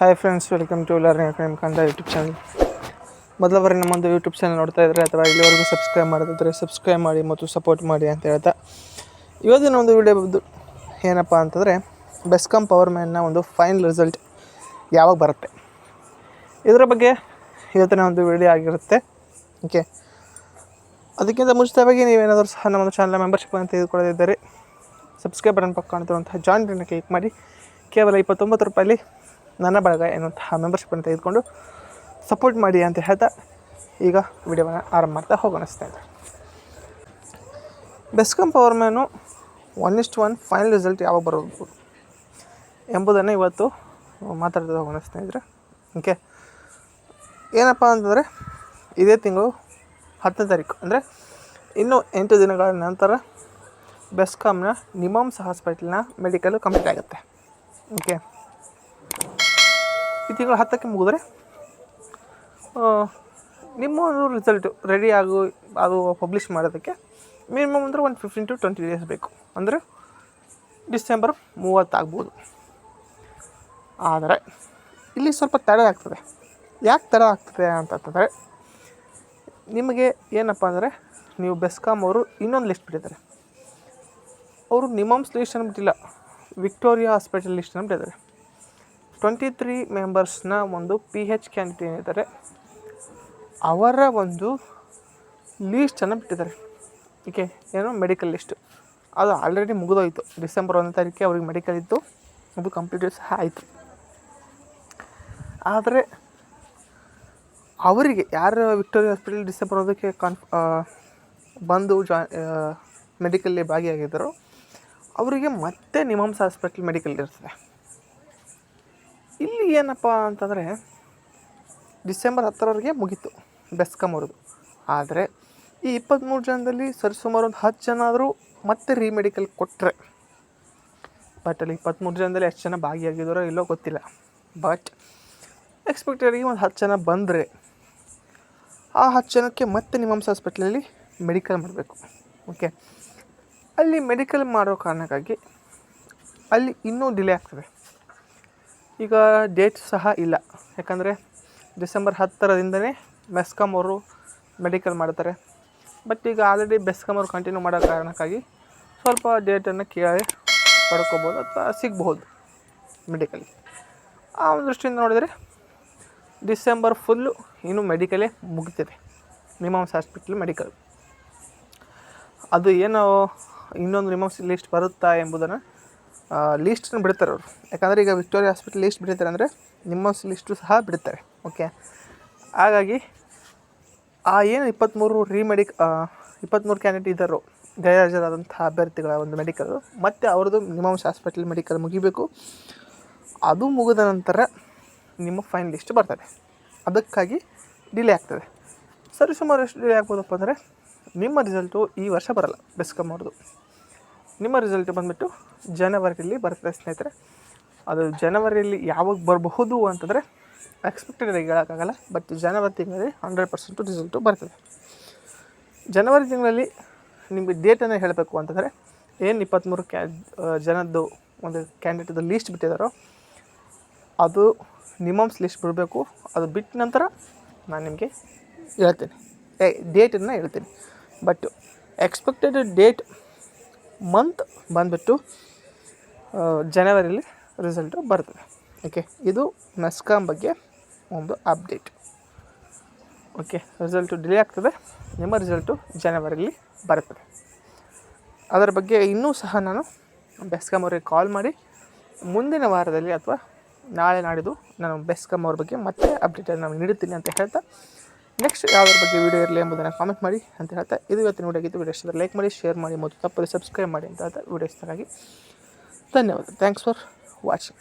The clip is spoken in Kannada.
Hi friends welcome to learning academy Kannada YouTube channel ಮೊದಲ ಬಾರಿ ನಮ್ಮೊಂದು ಯೂಟ್ಯೂಬ್ ಚಾನಲ್ ನೋಡ್ತಾ ಇದ್ದರೆ ಅಥವಾ ಇಲ್ಲಿವರೆಗೂ ಸಬ್ಸ್ಕ್ರೈಬ್ ಮಾಡಿದ್ರೆ ಸಬ್ಸ್ಕ್ರೈಬ್ ಮಾಡಿ ಮತ್ತು ಸಪೋರ್ಟ್ ಮಾಡಿ ಅಂತ ಹೇಳ್ತಾ. ಇವತ್ತಿನ ಒಂದು ವಿಡಿಯೋ ಏನಪ್ಪ ಅಂತಂದರೆ ಬೆಸ್ಕಾಮ್ ಪವರ್ ಮ್ಯಾನ್ನ ಒಂದು ಫೈನಲ್ ರಿಸಲ್ಟ್ ಯಾವಾಗ ಬರುತ್ತೆ? ಇದರ ಬಗ್ಗೆ ಇವತ್ತಿನ ಒಂದು ವಿಡಿಯೋ ಆಗಿರುತ್ತೆ. ಓಕೆ ಅದಕ್ಕಿಂತ ಮುಂಚಿತವಾಗಿ ನೀವೇನಾದರೂ ಸಹ ನಮ್ಮ ಚಾನಲ್ ಮೆಂಬರ್ಶಿಪ್ ಅಂತ ತೆಗೆದುಕೊಳ್ಳದಿದ್ದರೆ ಸಬ್ಸ್ಕ್ರೈಬ್ ಬಟನ್ ಪಕ್ಕ ಕಾಣ್ತಿರುವಂತಹ ಜಾಯಿನ್ ಬಟನ್ ಕ್ಲಿಕ್ ಮಾಡಿ. ಕೇವಲ ಇಪ್ಪತ್ತೊಂಬತ್ತು ರೂಪಾಯಲ್ಲಿ ನನ್ನ ಬಳಗ ಎನ್ನುವಂತಹ ಮೆಂಬರ್ಶಿಪ್ಪನ್ನು ತೆಗೆದುಕೊಂಡು ಸಪೋರ್ಟ್ ಮಾಡಿ ಅಂತ ಹೇಳ್ತಾ ಈಗ ವಿಡಿಯೋವನ್ನು ಆರಂಭ ಮಾಡ್ತಾ ಹೋಗೋಣ ಸ್ನೇಹಿತರೆ. ಬೆಸ್ಕಾಮ್ ಪವರ್ ಮ್ಯಾನು ಒನ್ ಇಸ್ಟ್ ಒನ್ ಫೈನಲ್ ರಿಸಲ್ಟ್ ಯಾವಾಗ ಬರೋದು ಎಂಬುದನ್ನು ಇವತ್ತು ಮಾತಾಡ್ತಾ ಹೋಗೋಣ ಸ್ನೇಹಿತರೆ. ಓಕೆ ಏನಪ್ಪ ಅಂತಂದರೆ ಇದೇ ತಿಂಗಳು ಹತ್ತನೇ ತಾರೀಕು. ಅಂದರೆ ಇನ್ನೂ ಎಂಟು ದಿನಗಳ ನಂತರ ಬೆಸ್ಕಾಮ್ನ ನಿಮಾಮ್ಸ್ ಹಾಸ್ಪಿಟಲ್ನ ಮೆಡಿಕಲ್ ಕಂಪ್ಲೀಟ್ ಆಗುತ್ತೆ. ಓಕೆ ಈ ತಿಂಗಳು ಹತ್ತಕ್ಕೆ ಮುಗಿದ್ರೆ ನಿಮ್ಮ ಒಂದು ರಿಸಲ್ಟು ರೆಡಿ ಆಗು, ಅದು ಪಬ್ಲಿಷ್ ಮಾಡೋದಕ್ಕೆ ಮಿನಿಮಮ್ ಅಂದರೆ ಒಂದು ಫಿಫ್ಟೀನ್ ಟು ಟ್ವೆಂಟಿ ಡೇಸ್ ಬೇಕು. ಅಂದರೆ ಡಿಸೆಂಬರ್ ಮೂವತ್ತಾಗ್ಬೋದು ಆದರೆ, ಇಲ್ಲಿ ಸ್ವಲ್ಪ ತಡ ಆಗ್ತದೆ. ಯಾಕೆ ತಡ ಆಗ್ತದೆ ಅಂತಂತಂದರೆ ನಿಮಗೆ ಏನಪ್ಪ ಅಂದರೆ, ನೀವು ಬೆಸ್ಕಾಮ್ ಅವರು ಇನ್ನೊಂದು ಲಿಸ್ಟ್ ಬಿಟ್ಟಿದ್ದಾರೆ. ಅವರು ನಿಮಮ್ಸ್ ಲಿಸ್ಟ್ ಬಿಟ್ಟಿಲ್ಲ ವಿಕ್ಟೋರಿಯಾ ಹಾಸ್ಪಿಟಲ್ ಲಿಸ್ಟನ್ನು ಬಿಟ್ಟಿದ್ದಾರೆ. ಟ್ವೆಂಟಿ ತ್ರೀ ಮೆಂಬರ್ಸ್ನ ಒಂದು ಪಿ ಹೆಚ್ ಕ್ಯಾಂಡಿಡೇಟ್ ಏನಿದ್ದಾರೆ ಅವರ ಒಂದು ಲೀಸ್ಟನ್ನು ಬಿಟ್ಟಿದ್ದಾರೆ. ಓಕೆ ಏನು? ಮೆಡಿಕಲ್ ಲಿಸ್ಟ್ ಅದು ಆಲ್ರೆಡಿ ಮುಗಿದೋಯ್ತು. ಡಿಸೆಂಬರ್ ಒಂದನೇ ತಾರೀಕಿಗೆ ಅವ್ರಿಗೆ ಮೆಡಿಕಲ್ ಇತ್ತು ಅದು ಕಂಪ್ಲೀಟ್ ಸಹ ಆಯಿತು. ಆದರೆ, ಅವರಿಗೆ ಯಾರು ವಿಕ್ಟೋರಿಯಾ ಹಾಸ್ಪಿಟಲ್ ಡಿಸೆಂಬರ್ ಒಂದಕ್ಕೆ ಕಾನ್ಫ್ ಬಂದು ಜಾ ಮೆಡಿಕಲ್ಲಿ ಭಾಗಿಯಾಗಿದ್ದರು, ಅವರಿಗೆ ಮತ್ತೆ ನಿಮಮ್ಸ್ ಹಾಸ್ಪಿಟಲ್ ಮೆಡಿಕಲ್ ಇರ್ತದೆ. ಏನಪ್ಪ ಅಂತಂದರೆ ಡಿಸೆಂಬರ್ ಹತ್ತರವರೆಗೆ ಮುಗೀತು ಬೆಸ್ಕಾಮ್ ಅವ್ರದ್ದು. ಆದರೆ ಈ ಇಪ್ಪತ್ತ್ಮೂರು ಜನದಲ್ಲಿ ಸರಿಸುಮಾರು ಒಂದು ಹತ್ತು ಜನ ಆದರೂ ಮತ್ತೆ ರೀಮೆಡಿಕಲ್ ಕೊಟ್ಟರೆ ಬಟ್ ಅಲ್ಲಿ ಇಪ್ಪತ್ತ್ಮೂರು ಜನದಲ್ಲಿ ಎಷ್ಟು ಜನ ಭಾಗಿಯಾಗಿದ್ದಾರೋ ಇಲ್ಲೋ ಗೊತ್ತಿಲ್ಲ. ಬಟ್ ಎಕ್ಸ್ಪೆಕ್ಟೆಡ್ಗೆ ಒಂದು ಹತ್ತು ಜನ ಬಂದರೆ ಆ ಹತ್ತು ಜನಕ್ಕೆ ಮತ್ತೆ ನಿಮ್ಮಂಸ ಹಾಸ್ಪಿಟ್ಲಲ್ಲಿ ಮೆಡಿಕಲ್ ಮಾಡಬೇಕು. ಓಕೆ ಅಲ್ಲಿ ಮೆಡಿಕಲ್ ಮಾಡೋ ಕಾರಣಕ್ಕಾಗಿ ಅಲ್ಲಿ ಇನ್ನೂ ಡಿಲೇ ಆಗ್ತದೆ. ಈಗ ಡೇಟ್ ಸಹ ಇಲ್ಲ. ಯಾಕಂದರೆ ಡಿಸೆಂಬರ್ ಹತ್ತರದಿಂದನೇ ಮೆಸ್ಕಾಮ್ ಅವರು ಮೆಡಿಕಲ್ ಮಾಡ್ತಾರೆ. ಬಟ್ ಈಗ ಆಲ್ರೆಡಿ ಬೆಸ್ಕಾಮ್ ಅವರು ಕಂಟಿನ್ಯೂ ಮಾಡೋ ಕಾರಣಕ್ಕಾಗಿ ಸ್ವಲ್ಪ ಡೇಟನ್ನು ಕೇಳಿ ಪಡ್ಕೋಬೋದು ಅಥವಾ ಸಿಗ್ಬೋದು ಮೆಡಿಕಲ್ ಆ ಒಂದು ದೃಷ್ಟಿಯಿಂದ ನೋಡಿದರೆ ಡಿಸೆಂಬರ್ ಫುಲ್ಲು ಇನ್ನೂ ಮೆಡಿಕಲೇ ಮುಗಿತಿದೆ. ನಿಮಾಮ್ಸ್ ಹಾಸ್ಪಿಟ್ಲ್ ಮೆಡಿಕಲ್ ಅದು ಏನು ಇನ್ನೊಂದು ನಿಮಾಮ್ಸ್ ಲಿಸ್ಟ್ ಬರುತ್ತಾ ಎಂಬುದನ್ನು ಲೀಸ್ಟನ್ನು ಬಿಡ್ತಾರೆ ಅವರು. ಯಾಕಂದರೆ ಈಗ ವಿಕ್ಟೋರಿಯಾ ಹಾಸ್ಪಿಟಲ್ ಲೀಸ್ಟ್ ಬಿಡ್ತಾರೆ ಅಂದರೆ ನಿಮ್ಮ ಲಿಸ್ಟು ಸಹ ಬಿಡ್ತಾರೆ ಓಕೆ ಹಾಗಾಗಿ ಆ ಏನು ಇಪ್ಪತ್ತ್ಮೂರು ರೀಮೆಡಿಕ್ ಇಪ್ಪತ್ತ್ಮೂರು ಕ್ಯಾಂಡಿಡೇಟ್ ಇದ್ದಾರೋ ಗೈರಾಜರಾದಂಥ ಅಭ್ಯರ್ಥಿಗಳ ಒಂದು ಮೆಡಿಕಲ್ ಮತ್ತು ಅವ್ರದ್ದು ನಿಮಾಂಶ ಹಾಸ್ಪಿಟಲ್ ಮೆಡಿಕಲ್ ಮುಗಿಬೇಕು. ಅದು ಮುಗಿದ ನಂತರ ನಿಮ್ಮ ಫೈನ್ ಲಿಸ್ಟ್ ಬರ್ತದೆ. ಅದಕ್ಕಾಗಿ ಡಿಲೇ ಆಗ್ತದೆ. ಸರಿ, ಸುಮಾರು ಎಷ್ಟು ಡಿಲೇ ಆಗ್ಬೋದಪ್ಪ ಅಂದರೆ ನಿಮ್ಮ ರಿಸಲ್ಟು ಈ ವರ್ಷ ಬರಲ್ಲ ಬೆಸ್ಕಮ್ ಅವ್ರದ್ದು. ನಿಮ್ಮ ರಿಸಲ್ಟ್ ಬಂದುಬಿಟ್ಟು ಜನವರಿಯಲ್ಲಿ ಬರ್ತದೆ ಸ್ನೇಹಿತರೆ. ಅದು ಜನವರಿಯಲ್ಲಿ ಯಾವಾಗ ಬರಬಹುದು ಅಂತಂದರೆ ಎಕ್ಸ್ಪೆಕ್ಟೆಡ್ ಆಗಿ ಹೇಳೋಕ್ಕಾಗಲ್ಲ ಬಟ್ ಜನವರಿ ತಿಂಗಳಲ್ಲಿ ಹಂಡ್ರೆಡ್ ಪರ್ಸೆಂಟು ರಿಸಲ್ಟು ಬರ್ತದೆ. ಜನವರಿ ತಿಂಗಳಲ್ಲಿ ನಿಮಗೆ ಡೇಟನ್ನು ಹೇಳಬೇಕು ಅಂತಂದರೆ, ಏನು ಇಪ್ಪತ್ತ್ಮೂರು ಕ್ಯಾ ಜನದ್ದು ಒಂದು ಕ್ಯಾಂಡಿಡೇಟ್ದು ಲೀಸ್ಟ್ ಬಿಟ್ಟಿದ್ದಾರೋ ಅದು ನಿಮಮ್ಸ್ ಲಿಸ್ಟ್ ಬಿಡಬೇಕು. ಅದು ಬಿಟ್ಟ ನಂತರ ನಾನು ನಿಮಗೆ ಹೇಳ್ತೇನೆ. ಡೇಟನ್ನು ಹೇಳ್ತೀನಿ. ಬಟ್ ಎಕ್ಸ್ಪೆಕ್ಟೆಡ್ ಡೇಟ್ ಮಂತ್ ಬಂದುಬಿಟ್ಟು ಜನವರಿಲಿ ರಿಸಲ್ಟು ಬರ್ತದೆ. ಓಕೆ ಇದು ಮೆಸ್ಕಾಮ್ ಬಗ್ಗೆ ಒಂದು ಅಪ್ಡೇಟ್ ಓಕೆ ರಿಸಲ್ಟು ಡಿಲೇ ಆಗ್ತದೆ. ನಿಮ್ಮ ರಿಸಲ್ಟು ಜನವರಿಲಿ ಬರ್ತದೆ. ಅದರ ಬಗ್ಗೆ ಇನ್ನೂ ಸಹ ನಾನು ಬೆಸ್ಕಾಮ್ ಅವರಿಗೆ ಕಾಲ್ ಮಾಡಿ, ಮುಂದಿನ ವಾರದಲ್ಲಿ ಅಥವಾ ನಾಳೆ ನಾಡಿದ್ದು ನಾನು ಬೆಸ್ಕಾಮ್ ಅವ್ರ ಬಗ್ಗೆ ಮತ್ತೆ ಅಪ್ಡೇಟನ್ನು ನಾನು ನೀಡುತ್ತೀನಿ ಅಂತ ಹೇಳ್ತಾ ನೆಕ್ಸ್ಟ್ ಯಾವುದ್ರ ಬಗ್ಗೆ ವೀಡಿಯೋ ಇರಲಿ ಎಂಬುದನ್ನು ಕಾಮೆಂಟ್ ಮಾಡಿ ಅಂತ ಹೇಳ್ತಾ, ಇದು ಇವತ್ತಿನ ವಿಡಿಯೋ ಆಗಿದ್ದು ವಿಡಿಯೋ ಇಷ್ಟ ಲೈಕ್ ಮಾಡಿ ಶೇರ್ ಮಾಡಿ, ಮತ್ತು ತಪ್ಪದೆ ಸಬ್ಸ್ಕ್ರೈಬ್ ಮಾಡಿ ಅಂತ ಹೇಳ್ತಾ ವಿಡಿಯೋ ಇಷ್ಟರಾಗಿ ಧನ್ಯವಾದ. Thanks for watching